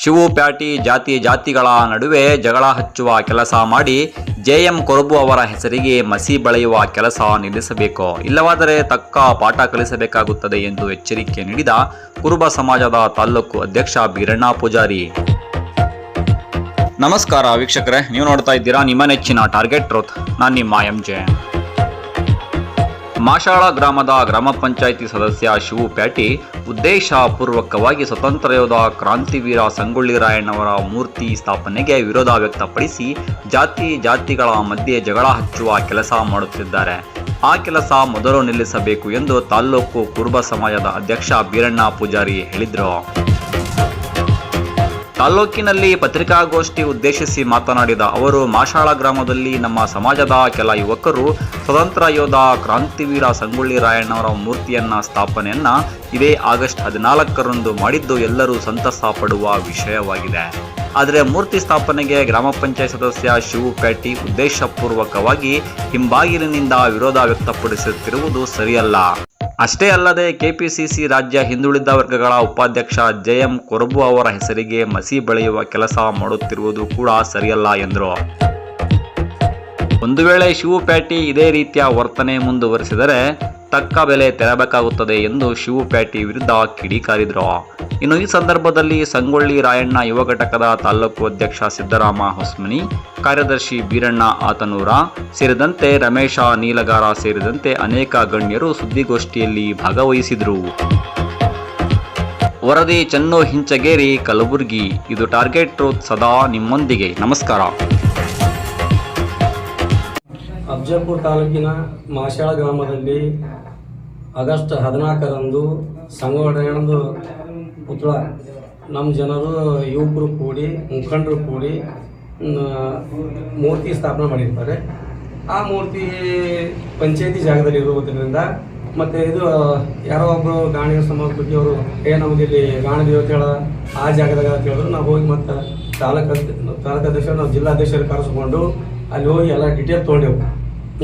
Shivu patty ಜಾತಿ ಜಾತಿಗಳ ನಡುವೆ ಜಗಳ ಹಚ್ಚುವ ಕೆಲಸ ಮಾಡಿ ಜೆಎಂ ಕೊರಬು ಅವರ ಹೆಸರಿಗೆ ಮಸಿ ಬಳೆಯುವ ಕೆಲಸ ನಿಲ್ಲಿಸಬೇಕು. ಇಲ್ಲವಾದರೆ ತಕ್ಕ ಪಾಠ ಕಲಿಸಬೇಕಾಗುತ್ತದೆ ಎಂದು ಎಚ್ಚರಿಕೆ ನೀಡಿದ ಕುರುಬ ಸಮಾಜದ ತಾಲ್ಲೂಕು ಅಧ್ಯಕ್ಷ ಬೀರಣ್ಣ ಪೂಜಾರಿ. ನಮಸ್ಕಾರ ವೀಕ್ಷಕರೇ, ನೀವು ನೋಡ್ತಾ ಇದ್ದೀರಾ ನಿಮ್ಮ ನೆಚ್ಚಿನ ಟಾರ್ಗೆಟ್ ಟ್ರೋತ್. ನಾನು ನಿಮ್ಮ ಎಂ ಜೆ. ಮಾಶಾಳ ಗ್ರಾಮದ ಗ್ರಾಮ ಪಂಚಾಯಿತಿ ಸದಸ್ಯ ಶಿವು ಪ್ಯಾಟಿ ಉದ್ದೇಶಪೂರ್ವಕವಾಗಿ ಸ್ವತಂತ್ರ ಯೋಧ ಕ್ರಾಂತಿವೀರ ಸಂಗೊಳ್ಳಿ ರಾಯಣ್ಣವರ ಮೂರ್ತಿ ಸ್ಥಾಪನೆಗೆ ವಿರೋಧ ವ್ಯಕ್ತಪಡಿಸಿ ಜಾತಿ ಜಾತಿಗಳ ಮಧ್ಯೆ ಜಗಳ ಹಚ್ಚುವ ಕೆಲಸ ಮಾಡುತ್ತಿದ್ದಾರೆ. ಆ ಕೆಲಸ ಮೊದಲು ನಿಲ್ಲಿಸಬೇಕು ಎಂದು ತಾಲ್ಲೂಕು ಕುರುಬ ಸಮಾಜದ ಅಧ್ಯಕ್ಷ ಬೀರಣ್ಣ ಪೂಜಾರಿ ಹೇಳಿದರು. ತಾಲ್ಲೂಕಿನಲ್ಲಿ ಪತ್ರಿಕಾಗೋಷ್ಠಿ ಉದ್ದೇಶಿಸಿ ಮಾತನಾಡಿದ ಅವರು ಮಾಶಾಳ ಗ್ರಾಮದಲ್ಲಿ ನಮ್ಮ ಸಮಾಜದ ಕೆಲ ಯುವಕರು ಸ್ವತಂತ್ರ ಯೋಧ ಕ್ರಾಂತಿವೀರ ಸಂಗೊಳ್ಳಿ ರಾಯಣ್ಣವರ ಮೂರ್ತಿಯನ್ನ ಸ್ಥಾಪನೆಯನ್ನ ಇದೇ ಆಗಸ್ಟ್ ಹದಿನಾಲ್ಕರಂದು ಮಾಡಿದ್ದು ಎಲ್ಲರೂ ಸಂತಸ ಪಡುವ ವಿಷಯವಾಗಿದೆ. ಆದರೆ ಮೂರ್ತಿ ಸ್ಥಾಪನೆಗೆ ಗ್ರಾಮ ಪಂಚಾಯತ್ ಸದಸ್ಯ ಶಿವು ಪ್ಯಾಟಿ ಉದ್ದೇಶಪೂರ್ವಕವಾಗಿ ಹಿಂಬಾಗಿಲಿನಿಂದ ವಿರೋಧ ವ್ಯಕ್ತಪಡಿಸುತ್ತಿರುವುದು ಸರಿಯಲ್ಲ. ಅಷ್ಟೇ ಅಲ್ಲದೆ ಕೆಪಿಸಿಸಿ ರಾಜ್ಯ ಹಿಂದುಳಿದ ವರ್ಗಗಳ ಉಪಾಧ್ಯಕ್ಷ ಜೆಎಂ ಕೊರಬು ಅವರ ಹೆಸರಿಗೆ ಮಸಿ ಬೆಳೆಯುವ ಕೆಲಸ ಮಾಡುತ್ತಿರುವುದು ಕೂಡ ಸರಿಯಲ್ಲ ಎಂದರು. ಒಂದು ವೇಳೆ ಶಿವು ಪ್ಯಾಟಿ ಇದೇ ರೀತಿಯ ವರ್ತನೆ ಮುಂದುವರಿಸಿದರೆ ತಕ್ಕ ಬೆಲೆ ತೆರಬೇಕಾಗುತ್ತದೆ ಎಂದು ಶಿವಪ್ಯಾಟಿ ವಿರುದ್ಧ ಕಿಡಿಕಾರಿದ್ರು. ಇನ್ನು ಈ ಸಂದರ್ಭದಲ್ಲಿ ಸಂಗೊಳ್ಳಿ ರಾಯಣ್ಣ ಯುವ ಘಟಕದ ತಾಲೂಕು ಅಧ್ಯಕ್ಷ ಸಿದ್ದರಾಮ ಹೊಸ್ಮನಿ, ಕಾರ್ಯದರ್ಶಿ ಬೀರಣ್ಣ ಆತನೂರ, ಸೇರಿದಂತೆ ರಮೇಶ ನೀಲಗಾರ ಸೇರಿದಂತೆ ಅನೇಕ ಗಣ್ಯರು ಸುದ್ದಿಗೋಷ್ಠಿಯಲ್ಲಿ ಭಾಗವಹಿಸಿದರು. ವರದಿ ಚೆನ್ನು ಹಿಂಚಗೇರಿ ಕಲಬುರಗಿ. ಇದು ಟಾರ್ಗೆಟ್ ಟ್ರೂತ್ ಸದಾ ನಿಮ್ಮೊಂದಿಗೆ. ನಮಸ್ಕಾರ. ಅಫಜಲ್ಪುರ ತಾಲೂಕಿನ ಮಾಶಾಳ ಗ್ರಾಮದಲ್ಲಿ ಆಗಸ್ಟ್ ಹದಿನಾಲ್ಕರಂದು ಸಂಘಟನೆಯೊಂದು ಪುತ್ರ ನಮ್ಮ ಜನರು, ಯುವಕರು ಕೂಡಿ, ಮುಖಂಡರು ಕೂಡಿ ಮೂರ್ತಿ ಸ್ಥಾಪನೆ ಮಾಡಿರ್ತಾರೆ. ಆ ಮೂರ್ತಿ ಪಂಚಾಯತಿ ಜಾಗದಲ್ಲಿ ಇರುವುದರಿಂದ ಮತ್ತು ಇದು, ಯಾರೋ ಒಬ್ಬರು ಗಾಣಿ ಸಮಾಜ ಅವರು, ಏ, ನಮಗೆ ಇಲ್ಲಿ ಗಾಣ ದೇವತೆಗಳ ಆ ಜಾಗದಾಗ ಅಂತ ಹೇಳಿದ್ರು. ನಾವು ಹೋಗಿ ಮತ್ತು ತಾಲೂಕು ತಾಲೂಕು ಅಧ್ಯಕ್ಷರು, ನಾವು ಜಿಲ್ಲಾಧ್ಯಕ್ಷರು ಕರೆಸ್ಕೊಂಡು ಅಲ್ಲಿ ಹೋಗಿ ಎಲ್ಲ ಡಿಟೇಲ್ ತೊಗೊಂಡೆವು.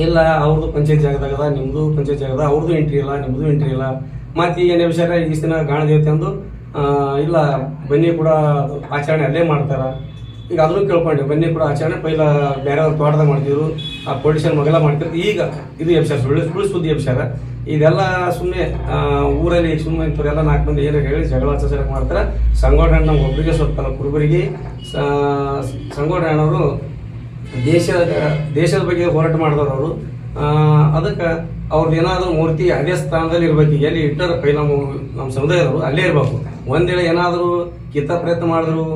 ಇಲ್ಲ ಅವ್ರದ್ದು ಪಂಚಾಯತ್ ಜಾಗದಾಗ ನಿಮ್ಮದು ಪಂಚಾಯತ್ ಜಾಗದ ಅವ್ರದ್ದು ಎಂಟ್ರಿ ಇಲ್ಲ ನಿಮ್ಮದು ಎಂಟ್ರಿ ಇಲ್ಲ. ಮತ್ತು ಈಗ ಏನು ವಿಚಾರ ಈ ದಿನ ಗಾಣ ದೇವತೆ ಅಂದು ಇಲ್ಲ, ಬನ್ನಿ ಕೂಡ ಆಚರಣೆ ಅಲ್ಲೇ ಮಾಡ್ತಾರ. ಈಗ ಅದನ್ನು ಕೇಳ್ಕೊಂಡೆ, ಬನ್ನಿ ಕೂಡ ಆಚರಣೆ, ಪೈಲ ಬೇರೆ ಅವ್ರ ತೋಟದಾಗ ಮಾಡ್ತಿದ್ರು, ಆ ಪೊಲೀಷನ್ ಮಗೆಲ್ಲ ಮಾಡ್ತಿದ್ರು. ಈಗ ಇದು ಎಬ್ಸಾರ ಸುಳ್ಳು ಸುಳ್ಳು ಸುದ್ದಿ ಎಬ್ಸಾರ ಇದೆಲ್ಲ ಸುಮ್ಮನೆ ಊರಲ್ಲಿ ಸುಮ್ಮನೆ ಇಂಥವ್ರೆಲ್ಲ ನಾಲ್ಕು ಮಂದಿ ಏನು ಹೇಳಿ ಜಗಳ ಆಚರಣೆ ಮಾಡ್ತಾರೆ. ಸಂಗೋಡಣ್ಣ ನಮ್ಮ ಒಬ್ಬರಿಗೆ ಸ್ವಲ್ಪ ಕುರುಬರಿಗೆ ಸಂಗೋಡಣ್ಣವರು ದೇಶದ ದೇಶದ ಬಗ್ಗೆ ಹೋರಾಟ ಮಾಡಿದವರು ಅವರು. ಅದಕ್ಕೆ ಅವ್ರದ್ದು ಏನಾದರೂ ಮೂರ್ತಿ ಅದೇ ಸ್ಥಾನದಲ್ಲಿ ಇರಬೇಕು. ಎಲ್ಲಿ ಇಟ್ಟರ ಪೈ ನಮ್ಮ ನಮ್ಮ ಸಮುದಾಯದವರು ಅಲ್ಲೇ ಇರಬೇಕು. ಒಂದೇಳೆ ಏನಾದರೂ ಕಿತ್ತ ಪ್ರಯತ್ನ ಮಾಡಿದ್ರು,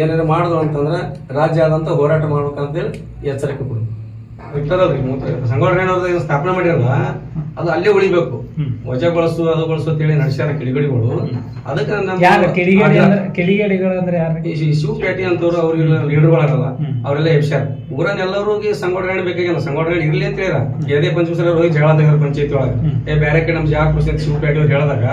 ಏನಾದ್ರು ಮಾಡಿದ್ರು ಅಂತಂದ್ರೆ ರಾಜ್ಯ ಆದಂಥ ಹೋರಾಟ ಮಾಡ್ಬೇಕಂತೇಳಿ ಎಚ್ಚರಿಕೆ ಕೊಡು ಇಟ್ಟರಲ್ರಿ ಸಂಘಟನೆ ಏನು ಸ್ಥಾಪನೆ ಮಾಡಿರಲ್ಲ ಅದು ಅಲ್ಲೇ ಉಳಿಬೇಕು. ವಜಗೊಳಿಸು ಅದು ಬಳಸು ಅಂತೇಳಿ ನಡೆಸ್ಯಾರ ಕಿಡಿಗಡಿಗಳು. ಅದಕ್ಕೆ ಯಾರು? ಕಿಡಿಗೇಡಿ ನಮ್ಮ ಅಂದ್ರೆ ಕಿಡಿಗೇಡಿಗಳು ಅಂದ್ರೆ ಯಾರು? ಈ ಶಿ- ಶಿವ ಪೇಟೆ ಅಂತವ್ರು ಅವ್ರಿಗೆಲ್ಲ ಲೀಡರ್ಗಳಾಗಲ್ಲ. ಅವರೆಲ್ಲ ಎಬ್ಸ್ಯಾರ. ಊರನ್ನ ಎಲ್ಲರಿಗೆ ಸಂಘಟನೆ ಬೇಕಾಗಿಲ್ಲ. ಸಂಘಟನೆ ಇರ್ಲಿ ಅಂತ ಹೇಳ್ಯಾರ. ಯಾವುದೇ ಪಂಚಮಸಲ ಹೋಗಿ ಜಗಳ ತೆಗ್ದಾರ ಪಂಚಾಯತಿ ಒಳಗ. ಏ ಬೇರೆ ಕಡೆ ನಮ್ ಜಾಗ ಕೊಡ್ಸಿ ಅಂತ ಶಿವ ಪೇಟೆ ಅವ್ರು ಹೇಳಿದಾಗ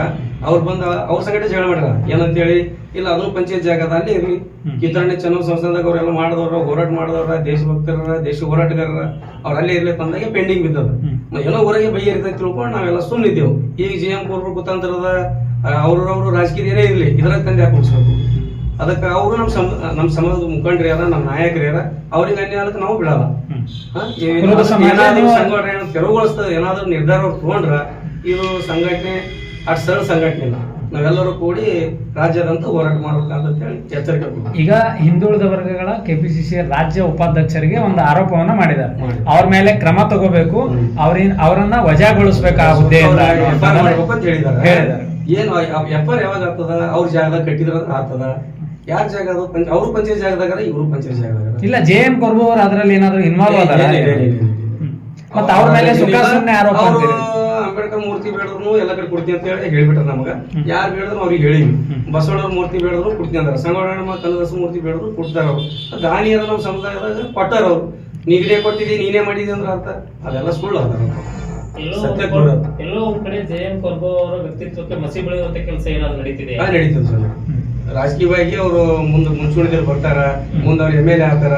ಅವ್ರು ಬಂದ ಅವ್ರ ಸಂಘಟನೆ ಜಗಳ ಮಾಡ್ಯಾರ. ಏನಂತ ಹೇಳಿ ಇಲ್ಲ ಅದನ್ನು ಪಂಚಾಯತ್ ಜಾಗದ ಅಲ್ಲೇ ಇರ್ಲಿ. ಕಿತ್ತರಣೆ ಚೆನ್ನೋ ಸಂಸ್ಥಾನದಾಗ ಅವರೆಲ್ಲ ಮಾಡಿದವ್ರ ಹೋರಾಟ ಮಾಡಿದವ್ರ ದೇಶಭಕ್ತರ ದೇಶ ಹೋರಾಟಗಾರರ ಅವ್ರ ಅಲ್ಲೇ ಇರ್ಲಿ ತಂದಾಗೆ ಪೆಂಡಿಂಗ್ ಬಿದ್ದದ. ಏನೋ ಊರಿಗೆ ಇರ್ತೈತಿ ತಿಳ್ಕೊಂಡು ನಾವೆಲ್ಲ ಸುಮ್ಮನಿದ್ದೆವು ಈಗ ಜಿ ಎಂ ಪೂರ್ವ ಕುತಂತ್ರದ ಅವ್ರವ್ರು ರಾಜಕೀಯ ಏನೇ ಇರ್ಲಿ. ಇದ್ರಾಗ ತಂದೆ ಹಾಕಿಸ್ಬೇಕು ಅದಕ್ಕೆ ಅವರು ನಮ್ಮ ಸಮ ನಮ್ಮ ಸಮಾಜದ ಮುಖಂಡ್ರಿ ಯಾರ ನಮ್ಮ ನಾಯಕರು ಯಾರ ಅವ್ರಿಗೆ ಅನ್ಯ ಅದಕ್ಕೆ ನಾವು ಬಿಡಲ್ಲ. ಏನಾದ್ರೂ ಸಂಘಟನೆ ತೆರವುಗೊಳಿಸ್ತದೆ ಏನಾದ್ರೂ ನಿರ್ಧಾರ ತಗೊಂಡ್ರ ಇದು ಸಂಘಟನೆ ಅಷ್ಟು ಸರಳ ಸಂಘಟನೆ ಇಲ್ಲ. ನಾವೆಲ್ಲರೂ ಕೂಡಿ ರಾಜ್ಯದಂತ ಹೋರಾಟ ಮಾಡಬೇಕಂತ ಹೇಳಿ ಎಚ್ಚರಿಕೆ. ಈಗ ಹಿಂದುಳಿದ ವರ್ಗಗಳ ಕೆಪಿಸಿಸಿ ರಾಜ್ಯ ಉಪಾಧ್ಯಕ್ಷರಿಗೆ ಒಂದು ಆರೋಪವನ್ನ ಮಾಡಿದ್ದಾರೆ. ಮಾಡಿ. ಅವ್ರ ಮೇಲೆ ಕ್ರಮ ತಗೋಬೇಕು. ಅವ್ರಿನ್ ಅವರನ್ನ ವಜಾಗೊಳಿಸ್ಬೇಕು ಆ ಹುದ್ದೆಯಿಂದ ಅಂತ ಹೇಳಿದ್ದಾರೆ. ಏನು ಎಫ್ ಆರ್ ಯಾವಾಗ ಆಗ್ತದ? ಅವ್ರ ಜಾಗ ಕಟ್ಟಿದ್ರ ಆಗ್ತದ? ಯಾರ ಜಾಗ ಅದು? ಪಂಚ ಅವ್ರ ಪಂಚಾಯತ್ ಜಾಗದಾಗ ಇವರು ಪಂಚಾಯತ್ ಜಾಗದಾಗ ಇಲ್ಲ ಜೆ ಎಂ ಕೊರ್ಬು ಅವರು ಅದರಲ್ಲಿ ಏನಾದ್ರು ಇನ್ವಾಲ್ವ್ ಅದಾರ? ಮತ್ತೆ ಅವ್ರ ಮೇಲೆ ಸುಖಾಸನ್ನೇ ಆರೋಪ ಅಂತೀರಿ. ಅಂಬೇಡ್ಕರ್ ಮೂರ್ತಿ ಬೇಡದ್ರು ಎಲ್ಲ ಕಡೆ ಕೊಡ್ತೀನಿ ಅಂತ ಹೇಳಿ ಹೇಳ್ಬಿಟ್ರ ನಮಗ. ಯಾರು ಬೇಡದ್ರು ಅವ್ರಿಗೆ ಹೇಳಿನಿ ಬಸವಣ್ಣವ್ರ ಮೂರ್ತಿ ಬೇಡದ್ರು ಕೊಡ್ತೀನಿ ಅಂದಾರ. ಸಂಗೊಳ್ಳ ಕನಕದಾಸ ಮೂರ್ತಿ ಬೇಡದ್ರು ಕೊಡ್ತಾರ ಅವ್ರು. ದಾನಿಯರ ನಮ್ಮ ಸಮುದಾಯದಾಗ ಕೊಟ್ಟಾರ ಅವ್ರು. ನೀಗಡೆ ಕೊಟ್ಟಿದಿ ನೀನೇ ಮಾಡಿದಿ ಅಂದ್ರೆ ಅರ್ಥ. ಅದೆಲ್ಲ ಸುಳ್ಳು ಅದ ಎಲ್ಲೋ ಒಂದ್ ಕೂಡ ಜಯಂ ಕೊರ್ಬೋ ಅವರ ವ್ಯಕ್ತಿತ್ವಕ್ಕೆ ಮಸಿ ಬೆಳೆಯುವಂತ ಕೆಲಸ ಏನಾದ್ರು ನಡೀತಿದೆ? ನಡೀತದೆ ಸರ್. ರಾಜಕೀಯವಾಗಿ ಅವರು ಮುಂದೆ ಮುಂಚೂಣಿದಲ್ಲಿ ಬರ್ತಾರ ಮುಂದೆ ಅವ್ರು ಎಂ ಎಲ್ ಎ ಆಗ್ತಾರ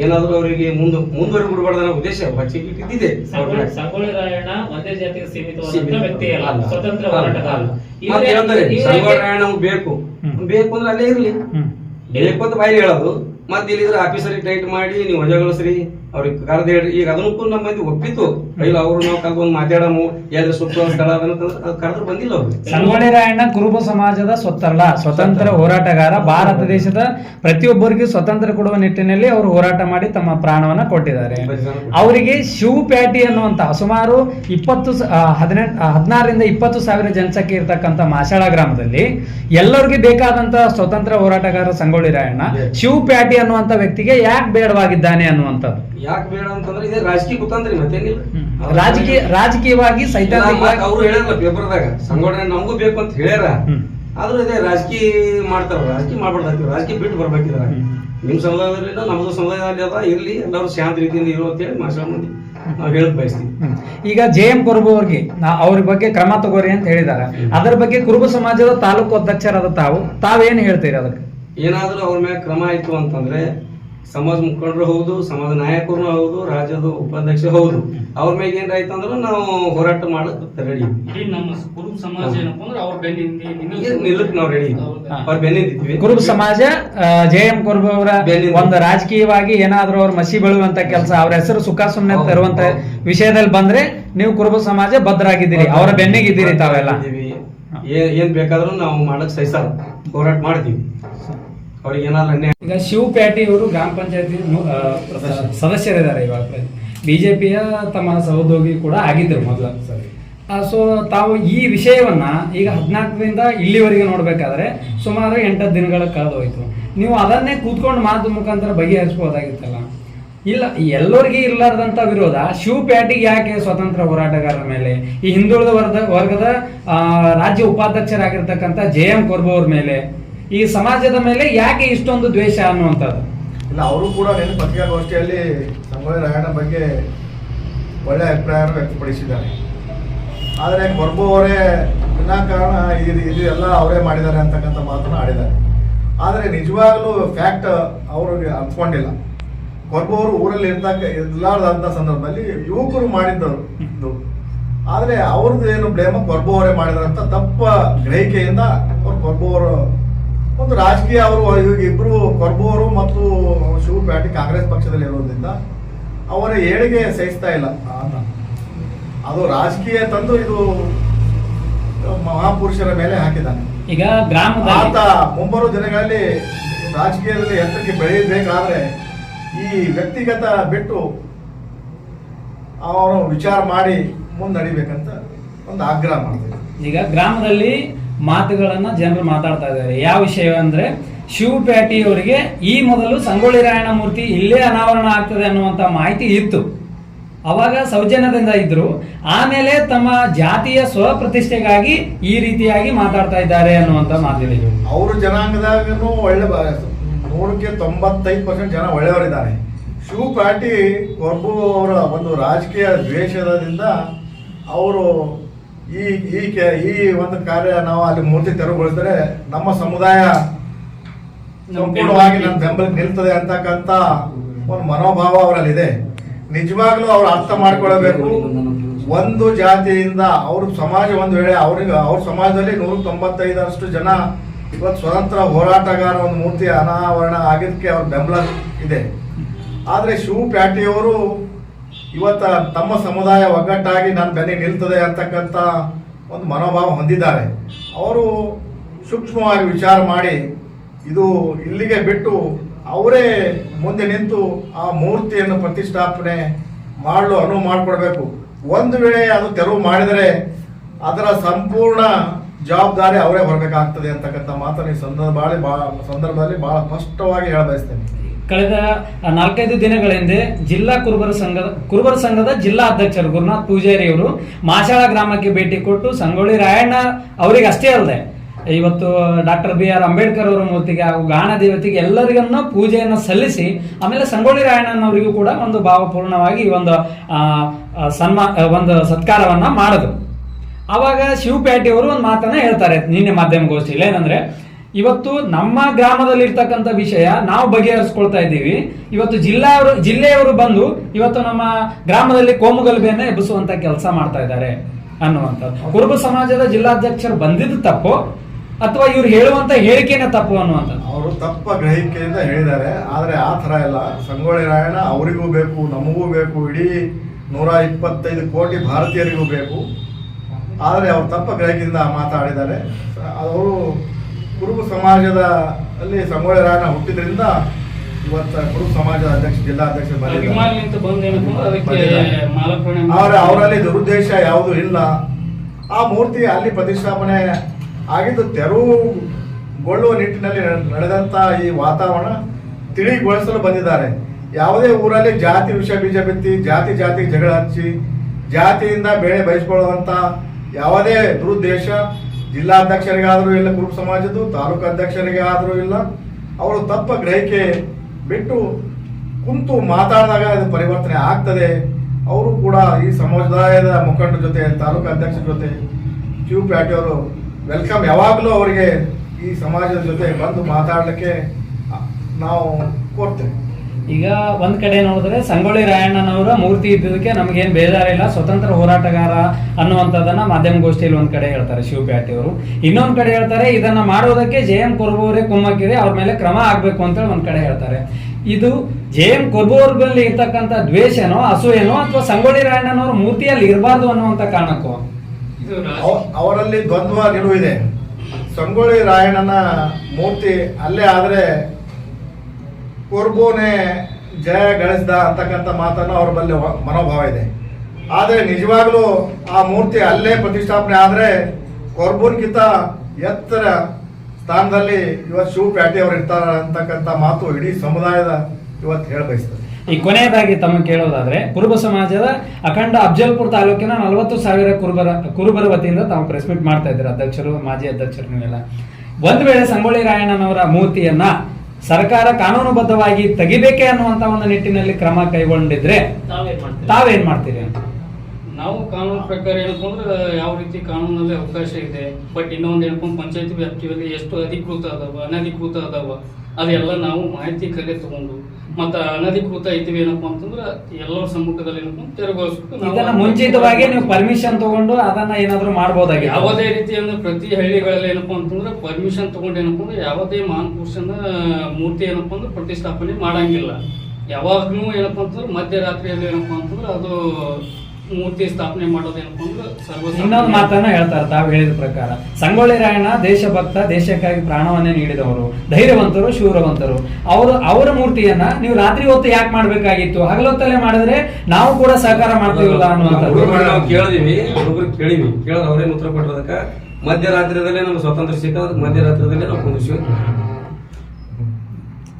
ಏನಾದ್ರು ಅವರಿಗೆ ಮುಂದೆ ಮುಂದುವರೆ ಬಿಡಬಾರ್ದು ಅನ್ನೋ ಉದ್ದೇಶ ಇಟ್ಟಿದ್ದಿದೆ ಸಂಗೊಳ್ಳಿ ಸಂಗೊಳ್ಳಿ ರಾಯಣ್ಣ ಒಂದೇ ಜಾತಿಗೆ ಸೀಮಿತವಾದಂತ ವ್ಯಕ್ತಿ ಅಲ್ಲ ಅಲ್ಲ. ಸ್ವತಂತ್ರ ಅಲ್ಲ. ಹೋರಾಟಗಾರ. ಮತ್ತೆ ಹೇಳ್ತಾರೆ ಸಂಗೊಳ್ಳಿ ರಾಯಣ್ಣ ಬೇಕು. ಬೇಕು ಅಂದ್ರೆ ಅಲ್ಲೇ ಇರ್ಲಿ. ಬೇಕು ಅಂತ ಬಾಯಿ ಹೇಳೋದು. ಮತ್ತೆ ಇಲ್ಲಿದ್ರೆ ಆಫೀಸರಿಗೆ ಟೈಟ್ ಮಾಡಿ ನೀವು ವಜಾ ಗಳಿಸ್ರಿ ಅವ್ರಿಗೆ ಕರೆದು ಹೇಳಿ ಈಗ ಅದನ್ನಕ್ಕೂ ನಮ್ಮ ಮಂದಿ ಒಪ್ಪಿತ್ತು. ಇಲ್ಲ ಅವ್ರು ನಾವು ಕಲ್ಕೊಂಡು ಮಾತಾಡಮು ಎಲ್ಲಿ ಸುತ್ತ ಸ್ಥಳ ಅದನ್ನ ಕರೆದ್ರು ಬಂದಿಲ್ಲ ಅವ್ರು. ಸಂಗೊಳ್ಳಿ ರಾಯಣ್ಣ ಕುರುಬ ಸಮಾಜದ ಸ್ವತ್ತಲ್ಲ ಸ್ವತಂತ್ರ ಹೋರಾಟಗಾರ. ಭಾರತ ದೇಶದ ಪ್ರತಿಯೊಬ್ಬರಿಗೂ ಸ್ವತಂತ್ರ ಕೊಡುವ ನಿಟ್ಟಿನಲ್ಲಿ ಅವರು ಹೋರಾಟ ಮಾಡಿ ತಮ್ಮ ಪ್ರಾಣವನ್ನ ಕೊಟ್ಟಿದ್ದಾರೆ. ಅವರಿಗೆ ಶಿವ್ ಪ್ಯಾಟಿ ಅನ್ನುವಂತಹ ಸುಮಾರು ಇಪ್ಪತ್ತು ಹದಿನೆಂಟು ಹದಿನಾರರಿಂದ ಇಪ್ಪತ್ತು ಸಾವಿರ ಜನಸಂಖ್ಯೆ ಇರ್ತಕ್ಕಂಥ ಮಾಸಾಳ ಗ್ರಾಮದಲ್ಲಿ ಎಲ್ಲರಿಗೂ ಬೇಕಾದಂತಹ ಸ್ವತಂತ್ರ ಹೋರಾಟಗಾರ ಸಂಗೊಳ್ಳಿ ರಾಯಣ್ಣ. ಶಿವ ಪ್ಯಾಟಿ ಅನ್ನುವಂತ ವ್ಯಕ್ತಿಗೆ ಯಾಕೆ ಬೇಡವಾಗಿದ್ದಾನೆ ಅನ್ನುವಂಥದ್ದು. ಯಾಕೆ ಬೇಡ ಅಂತಂದ್ರೆ ಇದೇ ರಾಜಕೀಯ ಕುತಂತ್ರಿ ಮತ್ತೇನಿಲ್ಲ. ರಾಜಕೀಯ ರಾಜಕೀಯವಾಗಿ ಸಹಿತ ಅವ್ರು ಹೇಳ್ಯಾರ ಪೇಪರ್ದಾಗ ಸಂಘಟನೆ ನಮಗೂ ಬೇಕು ಅಂತ ಹೇಳ್ಯಾರ. ಆದ್ರೂ ಇದೇ ರಾಜಕೀಯ ಮಾಡ್ತಾರ ರಾಜಕೀಯ ಮಾಡ್ಬಾರ್ದು ರಾಜಕೀಯ ಬಿಟ್ಟು ಬರ್ಬೇಕಿದ್ರ. ನಿಮ್ ಸಮುದಾಯದಲ್ಲಿ ನಮ್ದು ಸಮುದಾಯದಲ್ಲಿ ಅದ ಇರ್ಲಿ ಎಲ್ಲರೂ ಶಾಂತ ರೀತಿಯಿಂದ ಇರೋ ಅಂತ ಹೇಳಿ ಮಂದಿ ನಾವು ಹೇಳಕ್ ಬಯಸ್ತೀವಿ. ಈಗ ಜೆ ಎಂ ಕುರುಬು ಅವ್ರಿಗೆ ಅವ್ರ ಬಗ್ಗೆ ಕ್ರಮ ತಗೋರಿ ಅಂತ ಹೇಳಿದಾರ. ಅದರ ಬಗ್ಗೆ ಕುರುಬ ಸಮಾಜದ ತಾಲೂಕು ಅಧ್ಯಕ್ಷರಾದ ತಾವು ತಾವೇನು ಹೇಳ್ತೀರಿ ಅದಕ್ಕೆ? ಏನಾದ್ರೂ ಅವ್ರ ಮೇಲೆ ಕ್ರಮ ಆಯ್ತು ಅಂತಂದ್ರೆ ಸಮಾಜ ಮುಖಂಡರು ಹೌದು ಸಮಾಜ ನಾಯಕರು ಹೌದು ರಾಜ್ಯದ ಉಪಾಧ್ಯಕ್ಷ ಹೌದು. ಅವ್ರ ಮೇಲೆ ಏನಾಯ್ತು ಆಯ್ತು ಅಂದ್ರೆ ನಾವು ಹೋರಾಟ ಮಾಡಕ್ ರೆಡಿ ನಮ್ಮ ಕುರುಬ ಸಮಾಜ ಏನಪ್ಪ ಅಂದ್ರೆ ಅವ್ರ ಬೆನ್ನಿಂದ ನಿಲ್ಲಕ್ ನಾವು ರೆಡಿ ಅವ್ರ ಬೆನ್ನಿದ್ವಿ ಕುರುಬ ಸಮಾಜ ಜೆ ಎಂ ಕುರುಬ ಅವರ. ಒಂದು ರಾಜಕೀಯವಾಗಿ ಏನಾದ್ರೂ ಅವ್ರ ಮಸಿ ಬೆಳುವಂತ ಕೆಲಸ ಅವ್ರ ಹೆಸರು ಸುಖ ಸುಮ್ಮನೆ ತರುವಂತ ವಿಷಯದಲ್ಲಿ ಬಂದ್ರೆ ನೀವು ಕುರುಬ ಸಮಾಜ ಭದ್ರಾಗಿದ್ದೀರಿ. ಅವರ ಬೆನ್ನಿಗಿದ್ದೀರಿ ತಾವೆಲ್ಲ. ಏನ್ ಬೇಕಾದ್ರೂ ನಾವು ಮಾಡಕ್ ಸಹಿಸಲ್ಲ. ಹೋರಾಟ ಮಾಡ್ತೀವಿ. ಅವ್ರಿಗೆ ಏನಾದ್ರು ಅನ್ಯಾಯ ಈಗ ಶಿವ್ ಪ್ಯಾಟಿ ಅವರು ಗ್ರಾಮ ಪಂಚಾಯತಿ ಸದಸ್ಯರಿದ್ದಾರೆ ಇವಾಗ. ಬಿಜೆಪಿಯ ತಮ್ಮ ಸಹೋದ್ಯೋಗಿ ಕೂಡ ಆಗಿದ್ದರು ಮೊದಲು. ಸೊ ತಾವು ಈ ವಿಷಯವನ್ನ ಈಗ ಹದಿನಾಲ್ಕರಿಂದ ಇಲ್ಲಿವರೆಗೆ ನೋಡಬೇಕಾದ್ರೆ ಸುಮಾರು ಎಂಟತ್ತು ದಿನಗಳ ಕಳೆದು ಹೋಯ್ತು. ನೀವು ಅದನ್ನೇ ಕೂತ್ಕೊಂಡು ಮಾತು ಮುಖಾಂತರ ಬಗೆಹರಿಸ್ಬೋದಾಗಿತ್ತಲ್ಲ. ಇಲ್ಲ ಎಲ್ಲರಿಗೂ ಇರ್ಲಾರ್ದಂತ ವಿರೋಧ ಶಿವಪೇಟೆಗೆ ಯಾಕೆ ಸ್ವತಂತ್ರ ಹೋರಾಟಗಾರರ ಮೇಲೆ? ಈ ಹಿಂದುಳಿದ ವರ್ಗ ವರ್ಗದ ರಾಜ್ಯ ಉಪಾಧ್ಯಕ್ಷರಾಗಿರ್ತಕ್ಕಂಥ ಜೆ ಎಂ ಕೊರ್ಬೋ ಅವ್ರ ಮೇಲೆ. ಈ ಸಮಾಜದ ಮೇಲೆ ಯಾಕೆ ಇಷ್ಟೊಂದು ದ್ವೇಷ ಅನ್ನುವಂಥದ್ದು? ಇಲ್ಲ, ಅವರು ಕೂಡ ನೆನಪು ಪತ್ರಿಕಾಗೋಷ್ಠಿಯಲ್ಲಿ ಸಂಗೊಳ್ಳಿ ರಾಯಣ್ಣ ಬಗ್ಗೆ ಒಳ್ಳೆ ಅಭಿಪ್ರಾಯವನ್ನು ವ್ಯಕ್ತಪಡಿಸಿದ್ದಾರೆ. ಆದರೆ ಬರ್ಬೋವರೇ ಅವರೇ ವಿನಾಕಾರಣ ಇದು ಇದು ಎಲ್ಲ ಅವರೇ ಮಾಡಿದ್ದಾರೆ ಅಂತಕ್ಕಂಥ ಮಾತನ್ನು ಆಡಿದ್ದಾರೆ. ಆದರೆ ನಿಜವಾಗಲೂ ಫ್ಯಾಕ್ಟ್ ಅವ್ರಿಗೆ ಅರ್ಥಕೊಂಡಿಲ್ಲ ಕೊರ್ಬು ಊರಲ್ಲಿ ಇರ್ತಕ್ಕ ಇರ್ಲಾರ್ದಂಥ ಸಂದರ್ಭದಲ್ಲಿ ಯುವಕರು ಮಾಡಿದ್ದರು ಆದರೆ ಅವ್ರದ್ದು ಏನು ಬ್ಲೇಮ್ ಕೊರ್ಬು ಮಾಡಿದಾರಂತ ತಪ್ಪ ಗ್ರಹಿಕೆಯಿಂದ ಅವ್ರು ಕೊರ್ಬು ಅವರು ಒಂದು ರಾಜಕೀಯ ಅವರು ಇವಾಗ ಇಬ್ರು ಕೊರ್ಬು ಅವರು ಮತ್ತು ಶಿವ ಪ್ಯಾಟಿ ಕಾಂಗ್ರೆಸ್ ಪಕ್ಷದಲ್ಲಿ ಇರೋದ್ರಿಂದ ಅವರ ಏಳಿಗೆ ಸಹಿಸ್ತಾ ಇಲ್ಲ. ಅದು ರಾಜಕೀಯ ತಂದು ಇದು ಮಹಾಪುರುಷರ ಮೇಲೆ ಹಾಕಿದ್ದಾನೆ. ಈಗ ಗ್ರಾಮ ಆತ ಮುಂಬರುವ ದಿನಗಳಲ್ಲಿ ರಾಜಕೀಯದಲ್ಲಿ ಎತ್ತರಕ್ಕೆ ಬೆಳೆಯಬೇಕಾದ್ರೆ ಈ ವ್ಯಕ್ತಿಗತ ಬಿಟ್ಟು ಅವರು ವಿಚಾರ ಮಾಡಿ ಮುಂದಡಿಬೇಕಂತ ಒಂದು ಆಗ್ರಹ ಮಾಡ್ತಾರೆ ಈಗ ಗ್ರಾಮದಲ್ಲಿ ಮಾತುಗಳನ್ನ ಜನರು ಮಾತಾಡ್ತಾ ಇದ್ದಾರೆ. ಯಾವ ವಿಷಯ ಅಂದ್ರೆ ಶಿವಪೇಟೆಯವರಿಗೆ ಅವರಿಗೆ ಈ ಮೊದಲು ಸಂಗೊಳ್ಳಿ ರಾಯಣ್ಣ ಮೂರ್ತಿ ಇಲ್ಲೇ ಅನಾವರಣ ಆಗ್ತದೆ ಅನ್ನುವಂತ ಮಾಹಿತಿ ಇತ್ತು. ಅವಾಗ ಸೌಜನ್ಯದಿಂದ ಇದ್ರು. ಆಮೇಲೆ ತಮ್ಮ ಜಾತಿಯ ಸ್ವಪ್ರತಿಷ್ಠೆಗಾಗಿ ಈ ರೀತಿಯಾಗಿ ಮಾತಾಡ್ತಾ ಇದ್ದಾರೆ ಅನ್ನುವಂತ ಮಾತಿದೆ ಅವರು ಜನಾಂಗದಾಗ ಒಳ್ಳೆ ನೂರಕ್ಕೆ ತೊಂಬತ್ತೈದು ಪರ್ಸೆಂಟ್ ಜನ ಒಳ್ಳೆಯವರಿದ್ದಾರೆ. ಶಿವ ಪಾಟಿ ಒಬ್ಬ ಅವರ ಒಂದು ರಾಜಕೀಯ ದ್ವೇಷದಿಂದ ಅವರು ಈ ಈ ಕೆ- ಈ ಒಂದು ಕಾರ್ಯ ನಾವು ಅಲ್ಲಿ ಮೂರ್ತಿ ತೆರವುಗೊಳಿಸಿದ್ರೆ ನಮ್ಮ ಸಮುದಾಯ ಸಂಪೂರ್ಣವಾಗಿ ನನ್ನ ಬೆಂಬಲಕ್ಕೆ ನಿಲ್ತದೆ ಅಂತಕ್ಕಂಥ ಒಂದು ಮನೋಭಾವ ಅವರಲ್ಲಿದೆ. ನಿಜವಾಗ್ಲೂ ಅವ್ರು ಅರ್ಥ ಮಾಡ್ಕೊಳ್ಬೇಕು. ಒಂದು ಜಾತಿಯಿಂದ ಅವ್ರ ಸಮಾಜ ಒಂದು ವೇಳೆ ಅವ್ರಿಗೆ ಅವ್ರ ಸಮಾಜದಲ್ಲಿ ನೂರ ತೊಂಬತ್ತೈದರಷ್ಟು ಜನ ಇವತ್ತು ಸ್ವತಂತ್ರ ಹೋರಾಟಗಾರ ಒಂದು ಮೂರ್ತಿ ಅನಾವರಣ ಆಗಿದ್ದಕ್ಕೆ ಅವ್ರ ಬೆಂಬಲ ಇದೆ. ಆದರೆ ಶಿವ ಪ್ಯಾಟಿಯವರು ಇವತ್ತ ತಮ್ಮ ಸಮುದಾಯ ಒಗ್ಗಟ್ಟಾಗಿ ನನ್ನ ಬೆನ್ನಿ ನಿಲ್ತದೆ ಅಂತಕ್ಕಂಥ ಒಂದು ಮನೋಭಾವ ಹೊಂದಿದ್ದಾರೆ. ಅವರು ಸೂಕ್ಷ್ಮವಾಗಿ ವಿಚಾರ ಮಾಡಿ, ಇದು ಇಲ್ಲಿಗೆ ಬಿಟ್ಟು ಅವರೇ ಮುಂದೆ ನಿಂತು ಆ ಮೂರ್ತಿಯನ್ನು ಪ್ರತಿಷ್ಠಾಪನೆ ಮಾಡಲು ಅನುವು ಮಾಡಿಕೊಡ್ಬೇಕು. ಒಂದು ವೇಳೆ ಅದು ತೆರವು ಮಾಡಿದರೆ ಅದರ ಸಂಪೂರ್ಣ ಜವಾಬ್ದಾರಿ ಅವರೇ ಹೊರಬೇಕಾಗ್ತದೆ ಅಂತಕ್ಕಂಥ ಮಾತನ್ನು ಈ ಸಂದರ್ಭ ಭಾಳ ಸಂದರ್ಭದಲ್ಲಿ ಬಹಳ ಸ್ಪಷ್ಟವಾಗಿ ಹೇಳ ಬಯಸ್ತೇನೆ ಕಳೆದ ನಾಲ್ಕೈದು ದಿನಗಳ ಹಿಂದೆ ಜಿಲ್ಲಾ ಕುರುಬರ ಸಂಘದ ಕುರುಬರ ಸಂಘದ ಜಿಲ್ಲಾ ಅಧ್ಯಕ್ಷರು ಗುರುನಾಥ್ ಪೂಜಾರಿ ಅವರು ಮಾಶಾಳ ಗ್ರಾಮಕ್ಕೆ ಭೇಟಿ ಕೊಟ್ಟು ಸಂಗೊಳ್ಳಿ ರಾಯಣ್ಣ ಅವರಿಗೆ ಅಷ್ಟೇ ಅಲ್ಲದೆ, ಇವತ್ತು ಡಾಕ್ಟರ್ ಬಿ ಆರ್ ಅಂಬೇಡ್ಕರ್ ಅವರ ಮೂರ್ತಿಗೆ ಹಾಗೂ ಗಾಣ ದೇವತೆಗೆ ಎಲ್ಲರಿಗನ್ನ ಪೂಜೆಯನ್ನು ಸಲ್ಲಿಸಿ, ಆಮೇಲೆ ಸಂಗೊಳ್ಳಿ ರಾಯಣ್ಣನವರಿಗೂ ಕೂಡ ಒಂದು ಭಾವಪೂರ್ಣವಾಗಿ ಒಂದು ಸನ್ಮಾ ಒಂದು ಸತ್ಕಾರವನ್ನ ಮಾಡೋದು ಅವಾಗ ಶಿವಪೇಟೆ ಅವರು ಒಂದು ಮಾತನ್ನ ಹೇಳ್ತಾರೆ ನಿನ್ನೆ ಮಾಧ್ಯಮಗೋಷ್ಠಿಯಲ್ಲಿ, ಏನಂದ್ರೆ ಇವತ್ತು ನಮ್ಮ ಗ್ರಾಮದಲ್ಲಿ ಇರ್ತಕ್ಕಂಥ ವಿಷಯ ನಾವು ಬಗೆಹರಿಸ್ಕೊಳ್ತಾ ಇದ್ದೀವಿ. ಇವತ್ತು ಜಿಲ್ಲಾವರು ಜಿಲ್ಲೆಯವರು ಬಂದು ಇವತ್ತು ನಮ್ಮ ಗ್ರಾಮದಲ್ಲಿ ಕೋಮುಗಲಭೆಯನ್ನ ಎಬ್ಬಿಸುವಂತ ಕೆಲಸ ಮಾಡ್ತಾ ಇದ್ದಾರೆ ಅನ್ನುವಂಥದ್ದು. ಕುರುಬ ಸಮಾಜದ ಜಿಲ್ಲಾಧ್ಯಕ್ಷರು ಬಂದಿದ್ದು ತಪ್ಪು ಅಥವಾ ಇವ್ರು ಹೇಳುವಂತ ಹೇಳಿಕೆನ ತಪ್ಪು ಅನ್ನುವಂಥದ್ದು. ಅವರು ತಪ್ಪ ಗ್ರಹಿಕೆಯಿಂದ ಹೇಳಿದ್ದಾರೆ. ಆದರೆ ಆ ಥರ ಇಲ್ಲ. ಸಂಗೊಳ್ಳಿ ರಾಯಣ್ಣ ಅವರಿಗೂ ಬೇಕು, ನಮಗೂ ಬೇಕು. ಇಡೀ ನೂರ ಇಪ್ಪತ್ತೈದು ಕೋಟಿ ಭಾರತೀಯರಿಗೂ ಬೇಕು. ಆದರೆ ಅವರು ತಪ್ಪ ಗ್ರಹಿಕೆಯಿಂದ ಮಾತಾಡಿದ್ದಾರೆ. ಅವರು ಕುರುಬ ಸಮಾಜದ ಅಲ್ಲಿ ಸಂಗೊಳ್ಳಿ ರಾಯಣ್ಣ ಹುಟ್ಟಿದ್ರಿಂದ ಇವತ್ತ ಕುರುಬ ಸಮಾಜದ ಅಧ್ಯಕ್ಷ ಜಿಲ್ಲಾಧ್ಯಕ್ಷ. ಅವರ ಅವರಲ್ಲಿ ದುರುದ್ದೇಶ ಯಾವುದೂ ಇಲ್ಲ ಆ ಮೂರ್ತಿ ಅಲ್ಲಿ ಪ್ರತಿಷ್ಠಾಪನೆ ಆಗಿದ್ದು ತೆರವುಗೊಳ್ಳುವ ನಿಟ್ಟಿನಲ್ಲಿ ನಡೆ- ನಡೆದಂತ ಈ ವಾತಾವರಣ ತಿಳಿಗೊಳಿಸಲು ಬಂದಿದ್ದಾರೆ ಯಾವುದೇ ಊರಲ್ಲಿ ಜಾತಿ ವಿಷ ಬೀಜ ಬಿತ್ತಿ ಜಾತಿ ಜಾತಿ ಜಗಳ ಹಚ್ಚಿ ಜಾತಿಯಿಂದ ಬೇಳೆ ಬಯಸ್ಕೊಳ್ಳುವಂತ ಯಾವುದೇ ದುರುದ್ದೇಶ ಜಿಲ್ಲಾಧ್ಯಕ್ಷರಿಗಾದರೂ ಇಲ್ಲ ಕುರುಬ ಸಮಾಜದ್ದು, ತಾಲೂಕು ಅಧ್ಯಕ್ಷರಿಗೆ ಆದರೂ ಇಲ್ಲ. ಅವರು ತಪ್ಪ ಗ್ರಹಿಕೆ ಬಿಟ್ಟು ಕುಂತು ಮಾತಾಡಿದಾಗ ಅದು ಪರಿವರ್ತನೆ ಆಗ್ತದೆ. ಅವರು ಕೂಡ ಈ ಸಮುದಾಯದ ಮುಖಂಡ ಜೊತೆ, ತಾಲೂಕು ಅಧ್ಯಕ್ಷರ ಜೊತೆ, ಕ್ಯೂ ಪ್ಯಾಟಿಯವರು ವೆಲ್ಕಮ್ ಯಾವಾಗಲೂ ಅವರಿಗೆ ಈ ಸಮಾಜದ ಜೊತೆ ಬಂದು ಮಾತಾಡಲಿಕ್ಕೆ ನಾವು ಕೋರ್ತೇವೆ. ಈಗ ಒಂದ್ ಕಡೆ ನೋಡಿದ್ರೆ ಸಂಗೊಳ್ಳಿ ರಾಯಣ್ಣನವರ ಮೂರ್ತಿ ಇದ್ದಿದ್ದಕ್ಕೆ ನಮ್ಗೇನ್ ಬೇಜಾರಿಲ್ಲ ಸ್ವತಂತ್ರ ಹೋರಾಟಗಾರ ಅನ್ನುವಂಥದ್ದನ್ನ ಮಾಧ್ಯಮಗೋಷ್ಠಿಯಲ್ಲಿ ಒಂದ್ ಕಡೆ ಹೇಳ್ತಾರೆ ಶಿವಪ್ಯಾಟಿ ಅವರು. ಇನ್ನೊಂದ್ ಕಡೆ ಹೇಳ್ತಾರೆ ಇದನ್ನ ಮಾಡೋದಕ್ಕೆ ಜೆ ಎಂ ಕೊರ್ಬುವರೇ ಕುಮ್ಮಕ್ಕಿದೆ ಅವ್ರ ಮೇಲೆ ಕ್ರಮ ಆಗ್ಬೇಕು ಅಂತ ಒಂದ್ ಕಡೆ ಹೇಳ್ತಾರೆ. ಇದು ಜೆ ಎಂ ಕೊರ್ಬುವರ್ ಮೇಲೆ ಇರ್ತಕ್ಕಂಥ ದ್ವೇಷನೋ ಅಸೂಯನೋ ಅಥವಾ ಸಂಗೊಳ್ಳಿ ರಾಯಣ್ಣನವರ ಮೂರ್ತಿಯಲ್ಲಿ ಇರಬಾರ್ದು ಅನ್ನುವಂಥ ಕಾರಣಕ್ಕೋ? ಇದು ಅವ- ಅವರಲ್ಲಿ ದ್ವಂದ್ವ ಗೆಲುವು ಇದೆ. ಸಂಗೊಳ್ಳಿ ರಾಯಣ್ಣನ ಮೂರ್ತಿ ಅಲ್ಲೇ ಆದರೆ ಕೊರ್ಬೋನೆ ಜಯ ಗಳಿಸಿದ ಅಂತಕ್ಕಂಥ ಮಾತನ್ನು ಅವ್ರ ಬಳಿ ಮನೋಭಾವ ಇದೆ. ಆದರೆ ನಿಜವಾಗ್ಲೂ ಆ ಮೂರ್ತಿ ಅಲ್ಲೇ ಪ್ರತಿಷ್ಠಾಪನೆ ಆದರೆ ಕೊರ್ಬೂನ್ಗಿಂತ ಎತ್ತರ ಸ್ಥಾನದಲ್ಲಿ ಇವತ್ತು ಶಿವ ಪ್ಯಾಟಿ ಅವರು ಇರ್ತಾರ ಅಂತಕ್ಕಂಥ ಮಾತು ಇಡೀ ಸಮುದಾಯದ ಇವತ್ತು ಹೇಳ ಬಯಸ್ತದೆ. ಈ ಕೊನೆಯದಾಗಿ ತಮ್ಮ ಕೇಳೋದಾದ್ರೆ ಕುರುಬ ಸಮಾಜದ ಅಖಂಡ ಅಫಜಲ್ಪುರ ತಾಲೂಕಿನ ನಲವತ್ತು ಸಾವಿರ ಕುರುಬರ ಕುರುಬರ ವತಿಯಿಂದ ತಾವು ಪ್ರೆಸ್ ಮೀಟ್ ಮಾಡ್ತಾ ಇದ್ದಾರೆ, ಅಧ್ಯಕ್ಷರು, ಮಾಜಿ ಅಧ್ಯಕ್ಷರು ಎಲ್ಲ ಒಂದ್ ವೇಳೆ ಸಂಗೊಳ್ಳಿ ರಾಯಣ್ಣನವರ ಮೂರ್ತಿಯನ್ನ ಸರ್ಕಾರ ಕಾನೂನುಬದ್ಧವಾಗಿ ತೆಗಿಬೇಕೆ ಅನ್ನುವಂತ ಒಂದು ನಿಟ್ಟಿನಲ್ಲಿ ಕ್ರಮ ಕೈಗೊಂಡಿದ್ರೆ ತಾವೇನ್ ಮಾಡ್ತೀರಿ ಅಂತ ನಾವು ಕಾನೂನು ಪ್ರಕಾರ ಹೇಳ್ಕೊಂಡ್ರೆ ಯಾವ ರೀತಿ ಕಾನೂನಲ್ಲಿ ಅವಕಾಶ ಇದೆ ಬಟ್ ಇನ್ನೊಂದು ಹೇಳ್ಕೊಂಡು ಪಂಚಾಯತಿ ವ್ಯಾಪ್ತಿಯಲ್ಲಿ ಎಷ್ಟು ಅಧಿಕೃತ ಅದಾವ ಅನಧಿಕೃತ ಅದಾವ ಅದೆಲ್ಲ ನಾವು ಮಾಹಿತಿ ಕಲೆ ತಗೊಂಡು ಮತ್ತ ಅನಧಿಕೃತ ಐತಿವಿ ಏನಪ್ಪ ಅಂತಂದ್ರೆ ಎಲ್ಲರ ಸಮ್ಮುಖದಲ್ಲಿ ಏನಪ್ಪ ತೆರವುಗೊಳಿಸ್ಬೇಕು ಮುಂಚಿತವಾಗಿ ನೀವು ಪರ್ಮಿಷನ್ ತಗೊಂಡು ಅದನ್ನ ಏನಾದರೂ ಮಾಡಬಹುದಾಗಿ ಯಾವುದೇ ರೀತಿ ಅಂದ್ರೆ ಪ್ರತಿ ಹಳ್ಳಿಗಳಲ್ಲಿ ಏನಪ್ಪಾ ಅಂತಂದ್ರೆ ಪರ್ಮಿಷನ್ ತಗೊಂಡು ಏನಪ್ಪಾ ಅಂದ್ರೆ ಯಾವುದೇ ಮಹಾನ್ ಪುರುಷನ ಮೂರ್ತಿ ಏನಪ್ಪಾ ಅಂದ್ರೆ ಪ್ರತಿಷ್ಠಾಪನೆ ಮಾಡಂಗಿಲ್ಲ. ಯಾವಾಗ್ಲೂ ಏನಪ್ಪಾ ಅಂತಂದ್ರೆ ಮಧ್ಯರಾತ್ರಿಯಲ್ಲಿ ಏನಪ್ಪಾ ಅಂತಂದ್ರೆ ಅದು ಮೂರ್ತಿ ಸ್ಥಾಪನೆ ಮಾಡೋದು ಏನಪ್ಪಾ ಅಂದ್ರೆ ಸರ್ವಸಾಮಾನ್ಯ. ಇನ್ನೊಂದು ಮಾತನ್ನ ಹೇಳ್ತಾರೆ ತಾವು ಹೇಳಿದ ಪ್ರಕಾರ. ಸಂಗೊಳ್ಳಿ ರಾಯಣ್ಣ ದೇಶಭಕ್ತ ದೇಶಕ್ಕಾಗಿ ಪ್ರಾಣವನ್ನೇ ನೀಡಿದವರು. ಧೈರ್ಯವಂತರು ಶೂರವಂತರು. ಅವರು ಅವರ ಮೂರ್ತಿಯನ್ನ ನೀವು ರಾತ್ರಿ ಹೊತ್ತು ಯಾಕೆ ಮಾಡ್ಬೇಕಾಗಿತ್ತು? ಹಗಲೊತ್ತಲ್ಲೇ ಮಾಡಿದ್ರೆ ನಾವು ಕೂಡ ಸಹಕಾರ ಮಾಡ್ತೀವಲ್ಲ ಅನ್ನುವಂಥದ್ದು. ಕೇಳಿದೀವಿ ಹುಡುಗರು ಕೇಳಿವಿ. ಕೇಳೋದು ಅವ್ರೇನು ಉತ್ತರ ಕೊಟ್ಟಿರೋದಕ್ಕ ಮಧ್ಯರಾತ್ರಿದಲ್ಲೇ ನಮ್ಗೆ ಸ್ವಾತಂತ್ರ್ಯ ಸಿಕ್ಕ ಮಧ್ಯರಾತ್ರಿಯಲ್ಲೇ ನಾವು ಕುಂದಿಸಿವಿ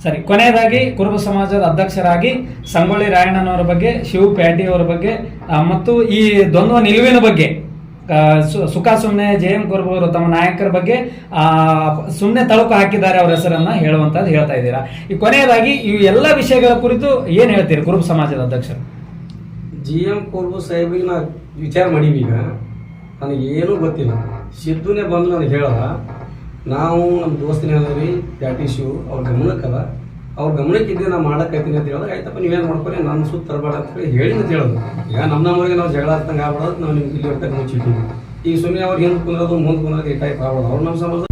ಸರಿ, ಕೊನೆಯದಾಗಿ ಕುರುಬ ಸಮಾಜದ ಅಧ್ಯಕ್ಷರಾಗಿ ಸಂಗೊಳ್ಳಿ ರಾಯಣ್ಣನವರ ಬಗ್ಗೆ, ಶಿವ ಪ್ಯಾಟಿ ಅವರ ಬಗ್ಗೆ ಮತ್ತು ಈ ದ್ವಂದ್ವ ನಿಲುವಿನ ಬಗ್ಗೆ ಸುಖ ಸುಮ್ಮನೆ ಜೆ ಎಂ ಕುರುಬು ಅವರು ತಮ್ಮ ನಾಯಕರ ಬಗ್ಗೆ ಸುಮ್ಮನೆ ತಳುಕು ಹಾಕಿದ್ದಾರೆ ಅವರ ಹೆಸರನ್ನ ಹೇಳುವಂತದ್ದು ಹೇಳ್ತಾ ಇದ್ದೀರಾ. ಈ ಕೊನೆಯದಾಗಿ ಈ ಎಲ್ಲ ವಿಷಯಗಳ ಕುರಿತು ಏನು ಹೇಳ್ತೀರಿ ಕುರುಬ ಸಮಾಜದ ಅಧ್ಯಕ್ಷರು? ಜಿ ಎಂ ಕುರ್ಬು ಸಾಹೇಬಿಗೆ ವಿಚಾರ ಮಾಡೀವಿ ಈಗ. ನನಗೆ ಏನೂ ಗೊತ್ತಿಲ್ಲ. ಸಿದ್ದುನೇ ಬಂದು ನನಗೆ ಹೇಳದ ನಾವು ನಮ್ಮ ದೋಸ್ತಿನ ಹೇಳಿದ್ರಿ ದ್ಯಾಟ್ ಇಶ್ಯೂ ಅವ್ರ ಗಮನಕ್ಕದ ಅವ್ರ ಗಮನಕ್ಕೆ ನಾವು ಮಾಡಕ್ಕೈತೀನಿ ಅಂತ ಹೇಳೋದು ಆಯ್ತಪ್ಪ ನೀವೇನು ಮಾಡ್ಕೊಳ್ಳಿ ನನ್ನ ಸುತ್ತ ತರಬೇಡ ಅಂತ ಹೇಳಿ ಹೇಳಿ ಅಂತ ಹೇಳೋದು. ಈಗ ನಮ್ಮ ನಮ್ಮವ್ರಿಗೆ ನಾವು ಜಗಳ ಆಗ್ತಂಗೆ ಆಗ್ಬಿಡೋದು ನಾವು ನಿಮ್ಗೆ ಇಲ್ಲಿ ಇರ್ತಕ್ಕ ಮುಚ್ಚಿಟ್ಟಿವಿ ಈಗ ಸುಮ್ಮನೆ ಅವ್ರು ಹಿಂದೆ ಕುಂದ್ರೋದು, ಮುಂದೆ ಕುಂದ್ರೋದು ಟೈಪ್ ಆಗ್ಬೋದು ಅವ್ರು ನಮ್ಮ ಸಮಾಜ